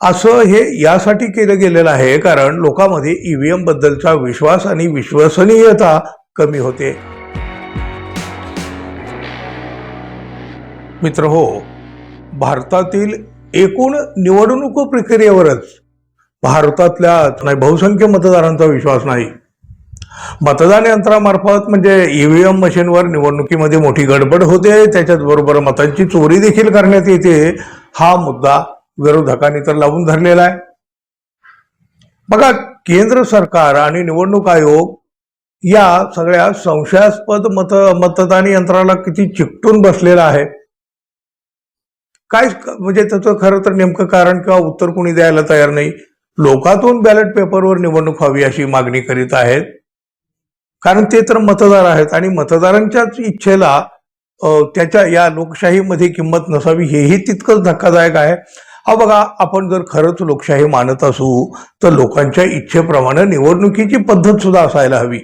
असं हे यासाठी केलं गेलेलं आहे कारण लोकांमध्ये ईव्हीएम बद्दलचा विश्वास आणि विश्वसनीयता कमी होते. मित्र हो भारतातील एकूण निवडणूक प्रक्रियेवरच भारतातल्या नाही बहुसंख्य मतदारांचा विश्वास नाही. मतदान यंत्रामार्फत म्हणजे ईव्हीएम मशीनवर निवडणुकीमध्ये मोठी गडबड होते त्याच्याचबरोबर मतांची चोरी देखील करण्यात येते हा मुद्दा विरोधकांनी तर लावून धरलेला आहे. बघा केंद्र सरकार आणि निवडणूक आयोग या सगळ्या संशयास्पद मत मतदान यंत्राला किती चिकटून बसलेला आहे. काय म्हणजे त्याचं खरं तर नेमकं कारण किंवा उत्तर कोणी द्यायला तयार नाही. लोकातून बॅलेट पेपरवर निवडणूक व्हावी अशी मागणी करीत आहेत. कारण ते तर मतदार आहेत आणि मतदारांच्याच इच्छेला त्याच्या या लोकशाहीमध्ये किंमत नसावी हेही तितकंच धक्कादायक आहे. हा बघा आपण जर खरंच लोकशाही मानत असू तर लोकांच्या इच्छेप्रमाणे निवडणुकीची पद्धत सुद्धा असायला हवी.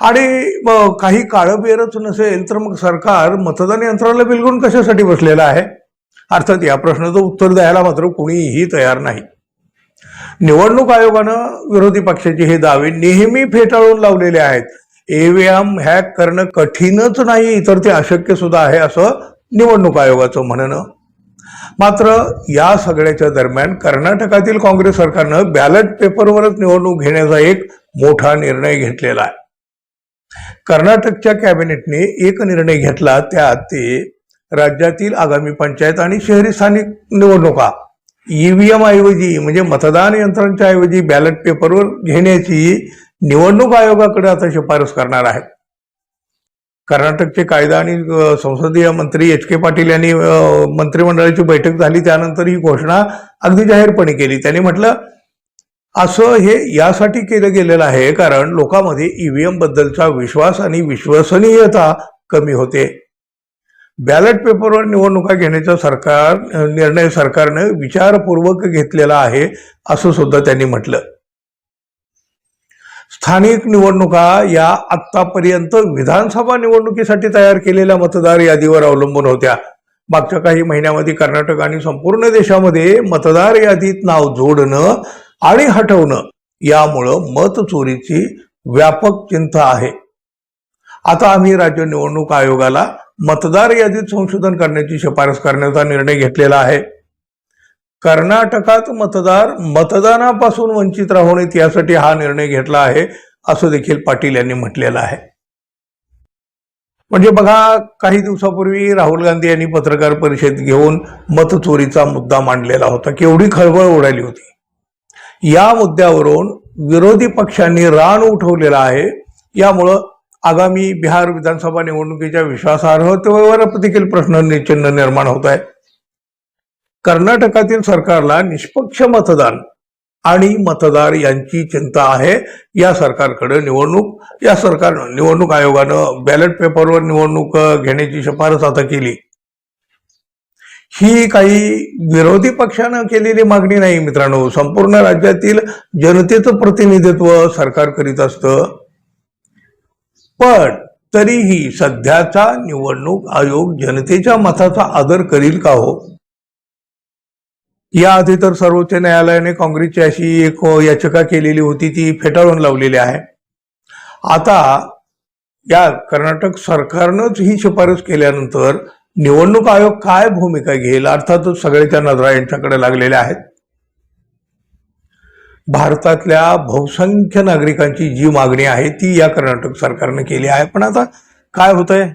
आणि काही काळबेरच नसेल तर मग सरकार मतदान यंत्राला बिलगून कशासाठी बसलेलं आहे? अर्थात या प्रश्नाचं उत्तर द्यायला मात्र कोणीही तयार नाही. निवडणूक आयोगानं विरोधी पक्षाचे हे दावे नेहमी फेटाळून लावलेले आहेत. एव्हीएम हॅक करणं कठीणच नाही तर ते अशक्य सुद्धा आहे असं निवडणूक आयोगाचं म्हणणं. मात्र या सगळ्याच्या दरम्यान कर्नाटकातील काँग्रेस सरकारनं बॅलेट पेपरवरच निवडणूक घेण्याचा एक मोठा निर्णय घेतलेला आहे. कर्नाटकच्या कॅबिनेटने एक निर्णय घेतला त्यात ते राज्यातील आगामी पंचायत आणि शहरी स्थानिक निवडणुका ईव्हीएम ऐवजी म्हणजे मतदान यंत्रांच्या ऐवजी बॅलेट पेपरवर घेण्याची निवडणूक आयोगाकडे आता शिफारस करणार आहेत कर्नाटकचे कायदा आणि संसदीय मंत्री एच के पाटील यांनी मंत्रिमंडळाची बैठक झाली त्यानंतर ही घोषणा अगदी जाहीरपणे केली. त्यांनी म्हटलं असं हे यासाठी केलं गेलेलं आहे कारण लोकांमध्ये ईव्हीएम बद्दलचा विश्वास आणि विश्वसनीयता कमी होते. बॅलेट पेपरवर निवडणुका घेण्याचा सरकार निर्णय सरकारनं विचारपूर्वक घेतलेला आहे असं सुद्धा त्यांनी म्हटलं. स्थानिक निवडणुका या आतापर्यंत विधानसभा निवडणुकीसाठी तयार केलेल्या मतदार यादीवर अवलंबून होत्या. मागच्या काही महिन्यामध्ये कर्नाटक आणि संपूर्ण देशामध्ये मतदार यादीत नाव जोडणं आणि हटवणं यामुळं मत चोरीची व्यापक चिंता आहे. आता आम्ही राज्य निवडणूक आयोगाला मतदार यादीत संशोधन करण्याची शिफारस करण्याचा निर्णय घेतलेला आहे. कर्नाटकात मतदार मतदानापासून वंचित राहू नयेत यासाठी हा निर्णय घेतला आहे असं देखील पाटील यांनी म्हटलेलं आहे. म्हणजे बघा काही दिवसापूर्वी राहुल गांधी यांनी पत्रकार परिषद घेऊन मतचोरीचा मुद्दा मांडलेला होता केवढी खळबळ उडाली होती. या मुद्द्यावरून विरोधी पक्षांनी रान उठवलेला आहे यामुळं आगामी बिहार विधानसभा निवडणुकीच्या विश्वासार्हतेवर देखील प्रश्न चिन्ह निर्माण होत आहे कर्नाटकातील सरकारला निष्पक्ष मतदान आणि मतदार यांची चिंता आहे या सरकारकडे निवडणूक या सरकार निवडणूक आयोगानं बॅलेट पेपरवर निवडणूक घेण्याची शिफारस आता केली. ही काही विरोधी पक्षानं केलेली मागणी नाही मित्रांनो. संपूर्ण राज्यातील जनतेचं प्रतिनिधित्व सरकार करीत असतं. पण तरीही सध्याचा निवडणूक आयोग जनतेच्या मताचा आदर करील का हो? याआधी तर सर्वोच्च न्यायालयाने काँग्रेसची अशी एक याचिका केलेली होती ती फेटाळून लावलेली आहे. आता या कर्नाटक सरकारनंच ही शिफारस केल्यानंतर निवडणूक आयोग काय भूमिका घेईल अर्थातच सगळ्याच्या नजरा यांच्याकडे लागलेल्या आहेत. भारतातल्या बहुसंख्य नागरिकांची जी मागणी आहे ती या कर्नाटक सरकारनं केली आहे. पण आता काय होतंय?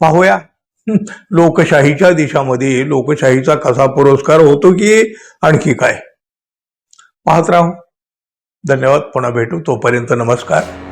पाहूया. लोकशाहीच्या देशामध्ये लोकशाहीचा कसा पुरस्कार होतो की आणखी काय? पाहत राहू. धन्यवाद. पुन्हा भेटू. तोपर्यंत नमस्कार.